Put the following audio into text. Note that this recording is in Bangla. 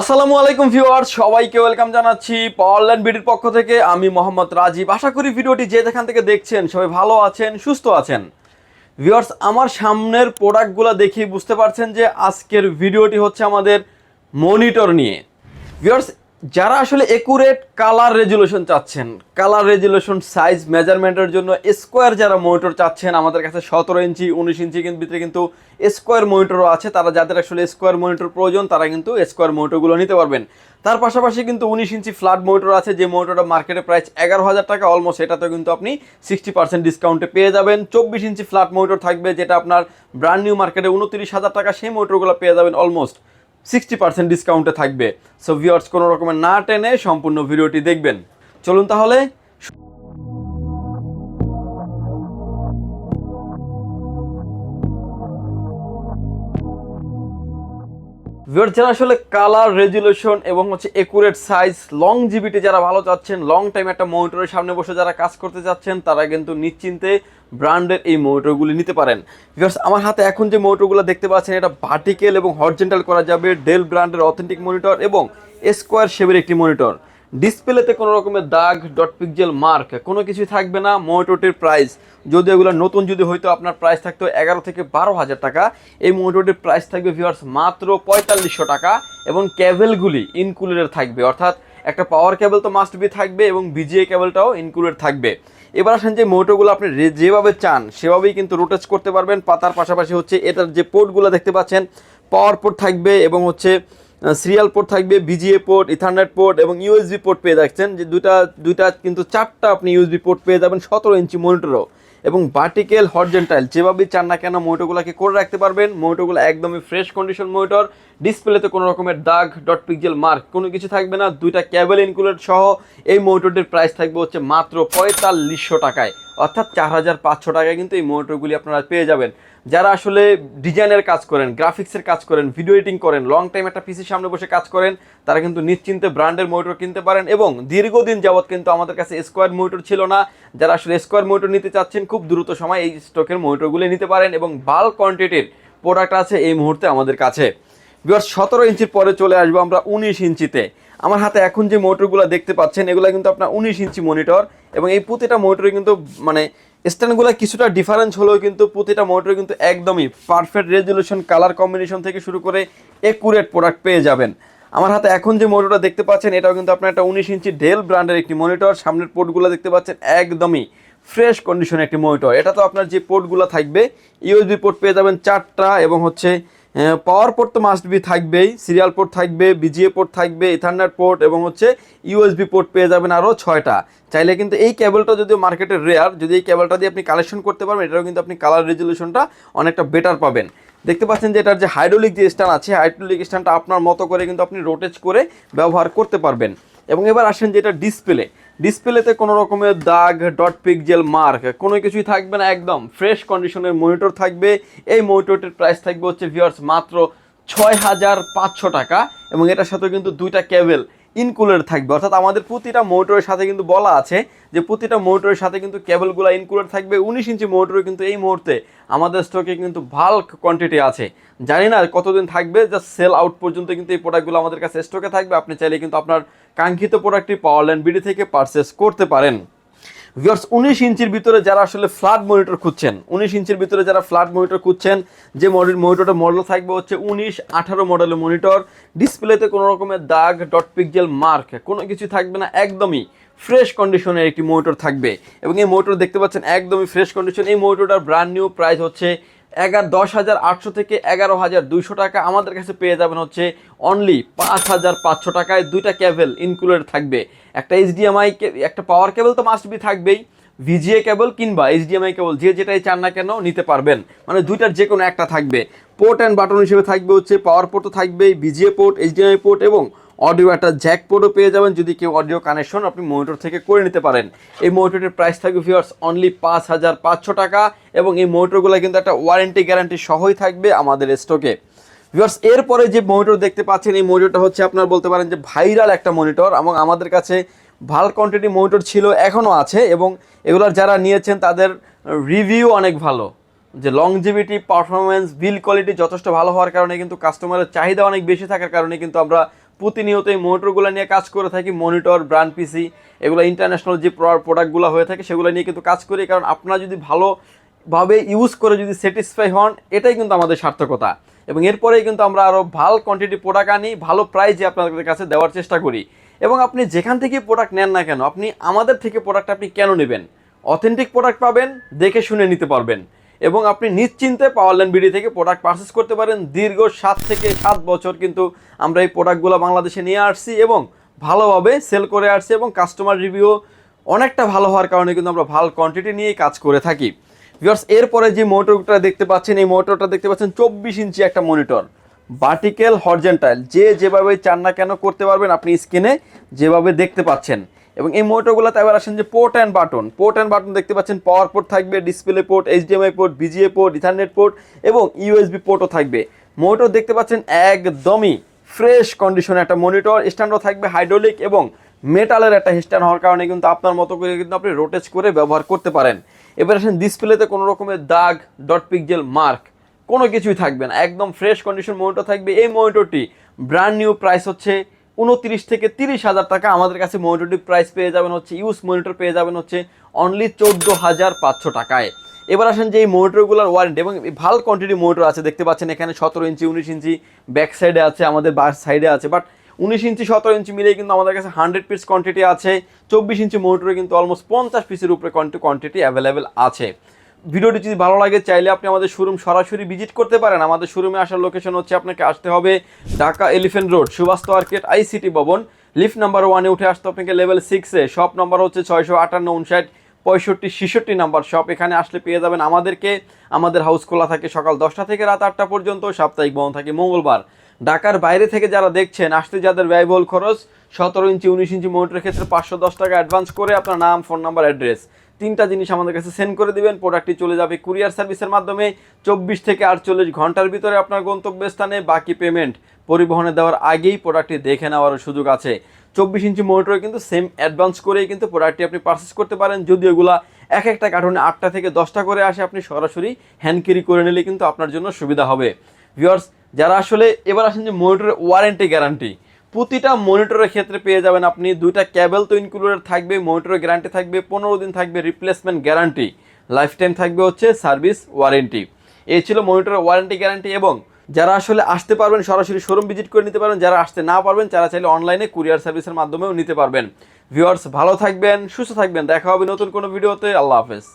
আসসালামু আলাইকুম ভিউয়ার সবাইকে ওয়েলকাম জানাচ্ছি পাওয়ারল্যান্ড বিডির পক্ষ থেকে। আমি মোহাম্মদ রাজীব। আশা করি ভিডিওটি যে যেখান থেকে দেখছেন সবাই ভালো আছেন, সুস্থ আছেন। ভিউয়ার্স, আমার সামনের প্রোডাক্টগুলো দেখেই বুঝতে পারছেন যে আজকের ভিডিওটি হচ্ছে আমাদের মনিটর নিয়ে। ভিউয়ার্স যারা আসলে একুরেট কালার রেজুলেশন চাচ্ছেন কালার রেজুলেশন সাইজ মেজারমেন্টের জন্য স্কোয়ার যারা মনিটর চাচ্ছেন, আমাদের কাছে সতেরো ইঞ্চি, উনিশ ইঞ্চি কিন্তু ভিতরে কিন্তু স্কোয়ার মনিটরও আছে। তারা যাদের আসলে স্কোয়ার মনিটর প্রয়োজন, তারা কিন্তু স্কোয়ার মনিটরগুলো নিতে পারবেন। তার পাশাপাশি কিন্তু উনিশ ইঞ্চি ফ্ল্যাট মনিটর আছে, যে মনিটরটা মার্কেটে প্রাইস এগারো হাজার টাকা অলমোস্ট এটাতেও কিন্তু আপনি সিক্সটি পার্সেন্ট ডিসকাউন্টে পেয়ে যাবেন। চব্বিশ ইঞ্চি ফ্ল্যাট মনিটর থাকবে, যেটা আপনার ব্র্যান্ড নিউ মার্কেটে উনত্রিশ হাজার টাকা, সেই মনিটরগুলো পেয়ে যাবেন অলমোস্ট সিক্সটি পার্সেন্ট ডিসকাউন্টে থাকবে। সো ভিউয়ার্স কোনো রকমের না টেনে সম্পূর্ণ ভিডিওটি দেখবেন। চলুন তাহলে ভিউয়ার যারা আসলে কালার রেজুলেশন এবং হচ্ছে একুরেট সাইজ লং জিবিটি যারা ভালো চাচ্ছেন লং টাইম একটা মনিটরের সামনে বসে যারা কাজ করতে চাচ্ছেন, তারা কিন্তু নিশ্চিন্তে ব্র্যান্ডের এই মনিটরগুলি নিতে পারেন। বিকজ আমার হাতে এখন যে মনিটরগুলো দেখতে পাচ্ছেন, এটা ভার্টিক্যাল এবং হরজেন্টাল করা যাবে ডেল ব্র্যান্ডের অথেন্টিক মনিটর এবং স্কোয়ার শেপের একটি মনিটর ডিসপ্লেতে কোনো রকমের দাগ ডট পিকজেল মার্ক কোনো কিছুই থাকবে না মনিটরটির প্রাইস যদি এগুলো নতুন, যদি হয়তো আপনার প্রাইস থাকতো এগারো থেকে বারো হাজার টাকা, এই মনিটরটির প্রাইস থাকবে ভিউয়ার্স মাত্র পঁয়তাল্লিশশো টাকা এবং ক্যাবেলগুলি ইনক্লুডেড থাকবে। অর্থাৎ একটা পাওয়ার কেবল তো মাস্ট বি থাকবে এবং বিজিএ কেবলটাও ইনক্লুডেড থাকবে। এবার আসেন যে মোটরগুলো আপনি যেভাবে চান, সেভাবেই কিন্তু রোটেজ করতে পারবেন। পাতার পাশাপাশি হচ্ছে এটার যে পোর্টগুলো দেখতে পাচ্ছেন পাওয়ার পোর্ট থাকবে এবং হচ্ছে সিরিয়াল পোর্ট থাকবে বিজিএ পোর্ট ইথারনেট পোর্ট এবং ইউএসবি পোর্ট পেয়ে যাচ্ছেন। যে দুটা দুইটা কিন্তু চারটা আপনি ইউএসবি পোর্ট পেয়ে যাবেন সতেরো ইঞ্চি মনিটরও এবং ভার্টিক্যাল হরজেন্টাইল যেভাবে চান না কেন মনিটরগুলোকে করে রাখতে পারবেন। মনিটরগুলো একদমই ফ্রেশ কন্ডিশন মোটর ডিসপ্লেতে কোনো রকমের দাগ ডট পিকজেল মার্ক কোনো কিছু থাকবে না। দুইটা ক্যাবেল ইনক্লুডেড সহ এই মনিটরটির প্রাইস থাকবে হচ্ছে মাত্র পঁয়তাল্লিশশো টাকায়। অর্থাৎ চার হাজার পাঁচশো টাকায় কিন্তু এই মোটরগুলি আপনারা পেয়ে যাবেন। যারা আসলে ডিজাইনের কাজ করেন, গ্রাফিক্সের কাজ করেন ভিডিও এডিটিং করেন লং টাইম একটা পিসির সামনে বসে কাজ করেন, তারা কিন্তু নিশ্চিন্তে ব্র্যান্ডের মোটর কিনতে পারেন এবং দীর্ঘদিন যাবৎ কিন্তু আমাদের কাছে স্কোয়ার মোটর ছিল না। যারা আসলে স্কোয়ার মোটর নিতে চাচ্ছেন, খুব দ্রুত সময় এই স্টকের মনিটরগুলি নিতে পারেন এবং বাল্ক কোয়ান্টিটির প্রোডাক্ট আছে এই মুহূর্তে আমাদের কাছে। বিকজ সতেরো ইঞ্চির পরে চলে আসব আমরা উনিশ ইঞ্চিতে। আমার হাতে এখন যে মোটরগুলো দেখতে পাচ্ছেন, এগুলো কিন্তু আপনার উনিশ ইঞ্চি মনিটর এবং এই প্রতিটা মোটরে কিন্তু মানে স্ট্যান্ডগুলো কিছুটা ডিফারেন্স হলেও কিন্তু প্রতিটা মোটর কিন্তু একদমই পারফেক্ট রেজলিউশন কালার কম্বিনেশন থেকে শুরু করে একুরেট প্রোডাক্ট পেয়ে যাবেন। আমার হাতে এখন যে মনিটরটা দেখতে পাচ্ছেন, এটাও কিন্তু আপনার একটা উনিশ ইঞ্চি ডেল ব্র্যান্ডের একটি মনিটর সামনের পোর্টগুলো দেখতে পাচ্ছেন, একদমই ফ্রেশ কন্ডিশনের একটি মনিটর এটা তো আপনার যে পোর্টগুলো থাকবে ইউএসবি পোর্ট পেয়ে যাবেন চারটা এবং হচ্ছে পাওয়ার পোর্ট তো মাস্ট বি থাকবেই সিরিয়াল পোর্ট থাকবে বিজিএ পোর্ট থাকবে ইথারনেট পোর্ট এবং হচ্ছে ইউএসবি পোর্ট পেয়ে যাবেন আরও ছয়টা। চাইলে কিন্তু এই কেবলটা যদি মার্কেটে রেয়ার যদি এই কেবলটা দিয়ে আপনি কালেকশন করতে পারবেন এটাও কিন্তু আপনি কালার রেজলিউশনটা অনেকটা বেটার পাবেন। দেখতে পাচ্ছেন যে এটার যে হাইড্রোলিক যে স্ট্যান্ড আছে হাইড্রোলিক স্ট্যান্ডটা আপনার মতো করে কিন্তু আপনি রোটেজ করে ব্যবহার করতে পারবেন। এবং এবার আসেন যে এটা ডিসপ্লে ডিসপ্লেতে কোনো রকমের দাগ ডট পিকজেল মার্ক কোনো কিছুই থাকবে না, একদম ফ্রেশ কন্ডিশনের মনিটর থাকবে। এই মনিটরটির প্রাইস থাকবে হচ্ছে ভিওর্স মাত্র ছয় হাজার পাঁচশো টাকা এবং এটার সাথে কিন্তু দুইটা কেবল ইনক্লুডেড থাকবে। অর্থাৎ আমাদের প্রতিটা মোটরের সাথে কিন্তু বলা আছে যে প্রতিটা মোটরের সাথে কিন্তু কেবলগুলো ইনকুলেট থাকবে। উনিশ ইঞ্চি মোটরও কিন্তু এই মুহূর্তে আমাদের স্টকে কিন্তু ভাল্ক কোয়ান্টিটি আছে। জানি না কতদিন থাকবে জাস্ট সেল আউট পর্যন্ত কিন্তু এই প্রোডাক্টগুলো আমাদের কাছে স্টকে থাকবে। আপনি চাইলে কিন্তু আপনার কাঙ্ক্ষিত প্রোডাক্টটি পাওয়ার ল্যান্ড বিডি থেকে পারচেস করতে পারেন। ভিউয়ার্স উনিশ ইঞ্চির ভিতরে যারা আসলে ফ্ল্যাট মনিটর খুঁজছেন, উনিশ ইঞ্চির ভিতরে যারা ফ্ল্যাট মনিটর খুঁজছেন, যে মডেল মনিটরটা মডেল থাকবে হচ্ছে উনিশ আঠারো মডেলের মনিটর ডিসপ্লেতে কোনো রকমের দাগ ডট পিকজেল মার্ক কোনো কিছু থাকবে না, একদমই ফ্রেশ কন্ডিশনের একটি মোটর থাকবে। এবং এই মোটর দেখতে পাচ্ছেন, একদমই ফ্রেশ কন্ডিশন এই মোটরটার ব্র্যান্ড নিউ প্রাইস হচ্ছে এগারো, দশ হাজার আটশো থেকে এগারো হাজার দুইশো টাকা আমাদের কাছে পেয়ে যাবেন হচ্ছে অনলি পাঁচ হাজার পাঁচশো টাকায় দুইটা কেবল ইনক্লুডেড থাকবে। একটা এইচডিএমআই একটা পাওয়ার কেবল তো মাস্ট বি থাকবেই। ভিজিএ কেবল কিংবা এইচডিএমআই কেবল যে যেটাই চান না কেন নিতে পারবেন। মানে দুইটার যে কোনো একটা থাকবে। পোর্ট অ্যান্ড বাটন হিসেবে থাকবে হচ্ছে পাওয়ার পোর্টও থাকবে ভিজিএ পোর্ট এইচডিএমআই পোর্ট এবং অডিও একটা জ্যাক পেয়ে যাবেন যদি কেউ অডিও কানেকশন আপনি মনিটর থেকে করে নিতে পারেন। এই মনিটরের প্রাইস থাকবে ভিউয়ার্স অনলি পাঁচ হাজার পাঁচশো টাকা এবং এই মনিটরগুলো কিন্তু একটা ওয়ারেন্টি গ্যারান্টি সহই থাকবে আমাদের স্টকে ভিউয়ার্স এরপরে যে মনিটর দেখতে পাচ্ছেন, এই মনিটরটা হচ্ছে আপনার বলতে পারেন যে ভাইরাল একটা মনিটর এবং আমাদের কাছে ভালো কোয়ান্টিটি মনিটর ছিল, এখনও আছে এবং এগুলোর যারা নিয়েছেন তাদের রিভিউ অনেক ভালো। যে লংজিভিটি পারফরমেন্স বিল কোয়ালিটি যথেষ্ট ভালো হওয়ার কারণে কিন্তু কাস্টমারের চাহিদা অনেক বেশি থাকার কারণে কিন্তু আমরা প্রতিনিয়ত এই মনিটরগুলো নিয়ে কাজ করে থাকি, মনিটর, ব্র্যান্ড পিসি, এগুলো ইন্টারন্যাশনাল যে প্রোডাক্টগুলো হয়ে থাকে সেগুলো নিয়ে কিন্তু কাজ করি। কারণ আপনারা যদি ভালোভাবে ইউজ করে যদি স্যাটিসফাই হন, এটাই কিন্তু আমাদের সার্থকতা। এবং এরপরেই কিন্তু আমরা আরও ভালো কোয়ান্টিটি প্রোডাক্ট আনি, ভালো প্রাইজে আপনাদের কাছে দেওয়ার চেষ্টা করি। এবং আপনি যেখান থেকে প্রোডাক্ট নেন না কেন, আপনি আমাদের থেকে প্রোডাক্ট আপনি কেন নেবেন? অথেন্টিক প্রোডাক্ট পাবেন, দেখে শুনে নিতে পারবেন। এবং আপনি নিশ্চিন্তে পাওয়ারল্যান্ড বিডি থেকে প্রোডাক্ট পারচেস করতে পারেন। দীর্ঘ সাত থেকে সাত বছর কিন্তু আমরা এই প্রোডাক্টগুলো বাংলাদেশে নিয়ে আসছি এবং ভালোভাবে সেল করে আসছি এবং কাস্টমার রিভিউ অনেকটা ভালো হওয়ার কারণে কিন্তু আমরা ভালো কোয়ান্টিটি নিয়েই কাজ করে থাকি। ভিউয়ার্স এরপরে যে মোটরটা দেখতে পাচ্ছেন, এই মোটরটা দেখতে পাচ্ছেন চব্বিশ ইঞ্চি একটা মনিটর ভার্টিক্যাল হরজেন্টাইল যে যেভাবে চান না কেন করতে পারবেন, আপনি স্ক্রিনে যেভাবে দেখতে পাচ্ছেন। এবং এই মোটরগুলোতে এবার আসেন যে port and button port and button দেখতে পাচ্ছেন পাওয়ার পোর্ট থাকবে display port HDMI port VGA port ethernet port এবং ইউএসবি পোর্টও থাকবে। মোটর দেখতে পাচ্ছেন একদমই ফ্রেশ কন্ডিশনে একটা মনিটর স্ট্যান্ডও থাকবে হাইড্রোলিক এবং মেটালের একটা স্ট্যান্ড হওয়ার কারণে কিন্তু আপনার মতো করে কিন্তু আপনি রোটেজ করে ব্যবহার করতে পারেন। এবার আসেন ডিসপ্লেতে কোনো রকমের দাগ ডট পিকজেল মার্ক কোনো কিছুই থাকবে না। একদম ফ্রেশ কন্ডিশন মনিটর থাকবে। এই মনিটরটি ব্র্যান্ড নিউ প্রাইস হচ্ছে। উনত্রিশ থেকে তিরিশ হাজার টাকা আমাদের কাছে মনিটরটি প্রাইস পেয়ে যাবেন হচ্ছে ইউজ মনিটর পেয়ে যাবেন হচ্ছে অনলি চোদ্দ হাজার পাঁচশো টাকায়। এবার আসেন যে এই মোটরগুলোর ওয়ারেন্টি এবং ভালো কোয়ান্টিটি মোটর আছে, দেখতে পাচ্ছেন এখানে সতেরো ইঞ্চি, উনিশ ইঞ্চি ব্যাক সাইডে আছে, আমাদের বার সাইডে আছে বাট উনিশ ইঞ্চি, সতেরো ইঞ্চি মিলিয়ে কিন্তু আমাদের কাছে হান্ড্রেড পিস কোয়ান্টিটি আছে। চব্বিশ ইঞ্চি মোটরে কিন্তু অলমোস্ট পঞ্চাশ পিসের উপরে কোয়ান্টিটি অ্যাভেলেবেল আছে। ভিডিওটি যদি ভালো লাগে, চাইলে আপনি আমাদের শোরুম সরাসরি ভিজিট করতে পারেন। আমাদের শোরুমে আসার লোকেশন হচ্ছে আপনাকে আসতে হবে Dhaka Elephant Road Subhash Market ICT Bhaban. Lift number ওয়ানে উঠে আসতে আপনাকে লেভেল সিক্সে শপ নাম্বার হচ্ছে ছয়শো আটান্ন উনষাট পঁয়ষট্টি, ছেষট্টি নাম্বার শপ এখানে আসলে পেয়ে যাবেন আমাদেরকে। আমাদের হাউস খোলা থাকে সকাল দশটা থেকে রাত আটটা পর্যন্ত। সাপ্তাহিক বন্ধ থাকে মঙ্গলবার। ঢাকার বাইরে থেকে যারা দেখছেন, আসতে যাদের ব্যয়বহুল খরচ, সতেরো ইঞ্চি, উনিশ ইঞ্চি মোটরের ক্ষেত্রে পাঁচশো দশ টাকা অ্যাডভান্স করে আপনার নাম ফোন নাম্বার অ্যাড্রেস তিনটা জিনিস আমাদের কাছে সেন্ড করে দিবেন। প্রোডাক্টটি চলে যাবে কুরিয়ার সার্ভিসের মাধ্যমে। চব্বিশ থেকে আটচল্লিশ ঘণ্টার ভিতরে আপনার গন্তব্যস্থানে বাকি পেমেন্ট পরিবহনে দেওয়ার আগেই প্রোডাক্টটি দেখে নেওয়ার সুযোগ আছে। চব্বিশ ইঞ্চি মোটরে কিন্তু সেম অ্যাডভান্স করেই কিন্তু প্রোডাক্টটি আপনি পারচেস করতে পারেন। যদি ওগুলা এক একটা কার্টুনে আটটা থেকে দশটা করে আসে, আপনি সরাসরি হ্যান্ড করে নিলে কিন্তু আপনার জন্য সুবিধা হবে। ভিওর্স যারা আসলে এবার আসেন যে মনিটরের ওয়ারেন্টি গ্যারান্টি প্রতিটা মনিটরের ক্ষেত্রে পেয়ে যাবেন আপনি দুইটা ক্যাবেল তো ইনক্লুডেড থাকবে, মনিটরের গ্যারান্টি থাকবে, পনেরো দিন থাকবে রিপ্লেসমেন্ট গ্যারান্টি লাইফ টাইম থাকবে হচ্ছে সার্ভিস ওয়ারেন্টি এই ছিল মনিটরের ওয়ারেন্টি গ্যারান্টি এবং যারা আসলে আসতে পারবেন, সরাসরি শোরুম ভিজিট করে নিতে পারবেন, যারা আসতে না পারবেন, তারা চাইলে অনলাইনে কুরিয়ার সার্ভিসের মাধ্যমেও নিতে পারবেন। ভিউয়ার্স ভালো থাকবেন, সুস্থ থাকবেন, দেখা হবে নতুন কোনো ভিডিওতে আল্লাহ হাফেজ।